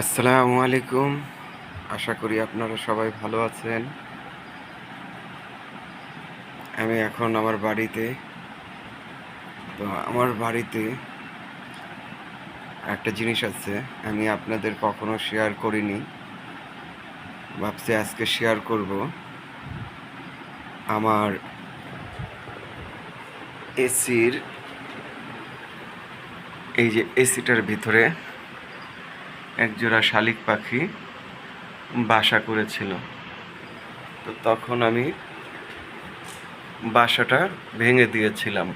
আসসালামু আলাইকুম। আশা করি আপনারা সবাই ভালো আছেন। আমি এখন আমার বাড়িতে, তো আমার বাড়িতে একটা জিনিস আছে, আমি আপনাদের কখনো শেয়ার করিনি। ভাবছি আজকে শেয়ার করব। আমার এসির, এই যে এসিটার ভিতরে একজোড়া শালিক পাখি বাসা করেছিল। তো তখন আমি বাসাটা ভেঙে দিয়েছিলাম।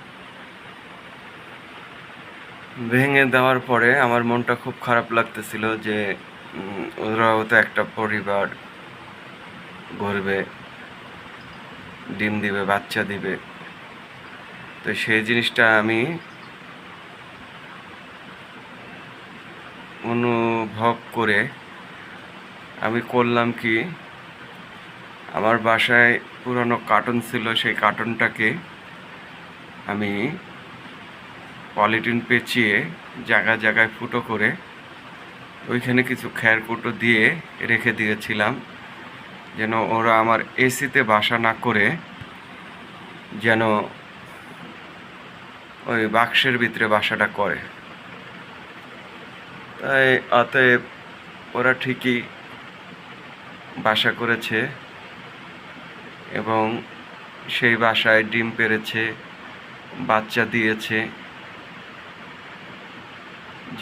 ভেঙে দেওয়ার পরে আমার মনটা খুব খারাপ লাগতেছিল যে ওরাও তো একটা পরিবার, গড়বে, ডিম দিবে, বাচ্চা দিবে। তো সেই জিনিসটা আমি অনুভব করে আমি করলাম কি, আমার বাসায় পুরনো কার্টুন ছিল, সেই কার্টুনটাকে আমি পলিটিন পেঁচিয়ে জায়গায় জায়গায় ফুটো করে ওইখানে কিছু খ্যারকুটো দিয়ে রেখে দিয়েছিলাম, যেন ওরা আমার এসিতে বাসা না করে যেন ওই বাক্সের ভিতরে বাসাটা করে। তাই অতএব ওরা ঠিকই বাসা করেছে এবং সেই বাসায় ডিম পেরেছে, বাচ্চা দিয়েছে।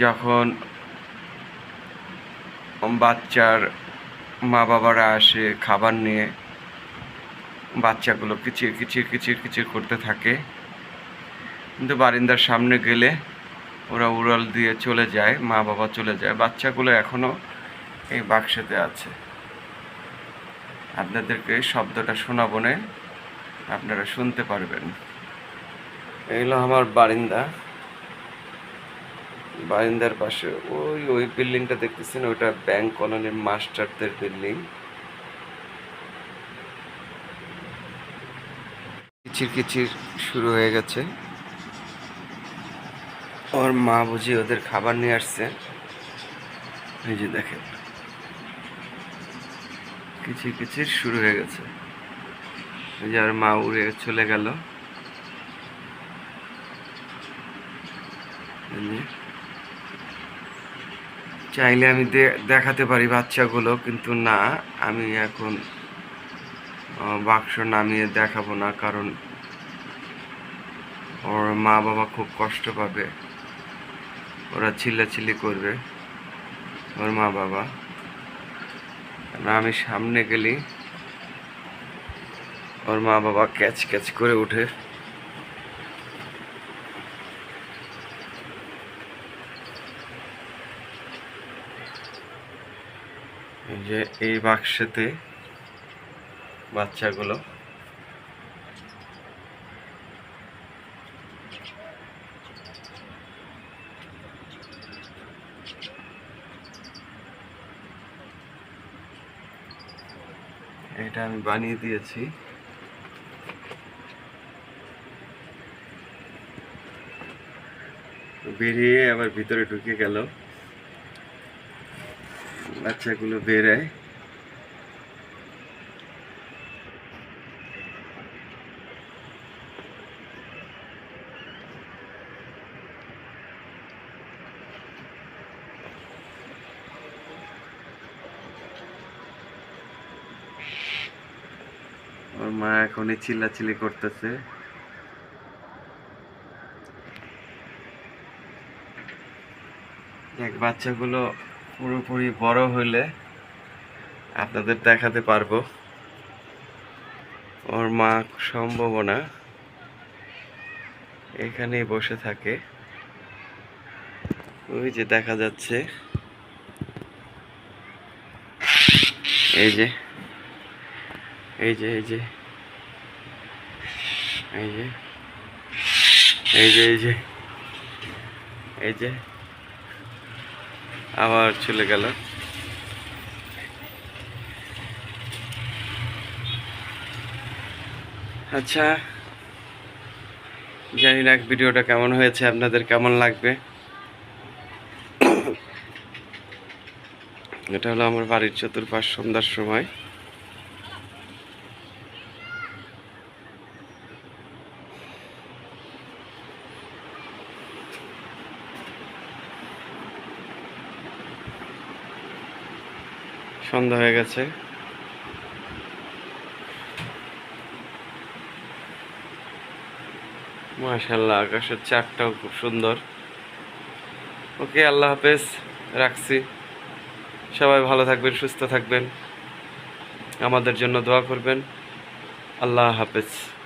যখন বাচ্চার মা বাবারা আসে খাবার নিয়ে, বাচ্চাগুলো কিচির কিচির কিচির কিচির করতে থাকে। কিন্তু বারিন্দার সামনে গেলে ওরা উড়াল দিয়ে চলে যায়, মা বাবা চলে যায়। বাচ্চাগুলো এখনও এই বাক্সেতে আছে। আপনাদেরকে শব্দটা শোনাবো আপনারা শুনতে পারবেন। এগুলো আমার বারিন্দা। বারিন্দার পাশে ওই ওই বিল্ডিংটা দেখতেছেন? ওইটা ব্যাংক কলোনির মাস্টারদের বিল্ডিং। কিচির কিচির শুরু হয়ে গেছে। ওর মা বুঝি ওদের খাবার নিয়ে আসছে। এই যে দেখেন। কিচির কিচির শুরু হয়ে গেছে। এই যে আর মা উড়ে চলে গেল। চাইলে আমি দেখাতে পারি বাচ্চাগুলো, কিন্তু না, আমি এখন বাক্স নামিয়ে দেখাবো না, কারণ ওর মা বাবা খুব কষ্ট পাবে। ওরা চিল্লাচিল্লি করবে। ওর মা বাবা। আমি সামনে গেলি। ওর মা বাবা ক্যাচ ক্যাচ করে উঠে। যে এই বাক্সেতে বাচ্চাগুলো এটা আমি বানিয়ে দিয়েছি। বেরিয়ে আবার ভিতরে ঢুকে গেল। বাচ্চাগুলো বেরায়। ওর মা এখনই চিল্লাচিল্লি করতেছে। এক বাচ্চাগুলো পুরোপুরি বড় হইলে আপনাদের দেখাতে পারব। ওর মা সম্ভাবনা এখানেই বসে থাকে। ওই যে দেখা যাচ্ছে। এই যে এই যে এই যে। এই যে। এই যে এই যে। এই যে। আবার চলে গেল। আচ্ছা জানি না ভিডিওটা কেমন হয়েছে, আপনাদের কেমন লাগবে। এটা হলো আমার বাড়ির চতুর্পাশ সন্ধ্যার সময়। সন্ধ্যা হয়ে গেছে। মাশাল্লাহ আকাশের চারটাও খুব সুন্দর। ওকে, আল্লাহ হাফেজ, রাখছি। সবাই ভালো থাকবেন, সুস্থ থাকবেন। আমাদের জন্য দোয়া করবেন। আল্লাহ হাফেজ।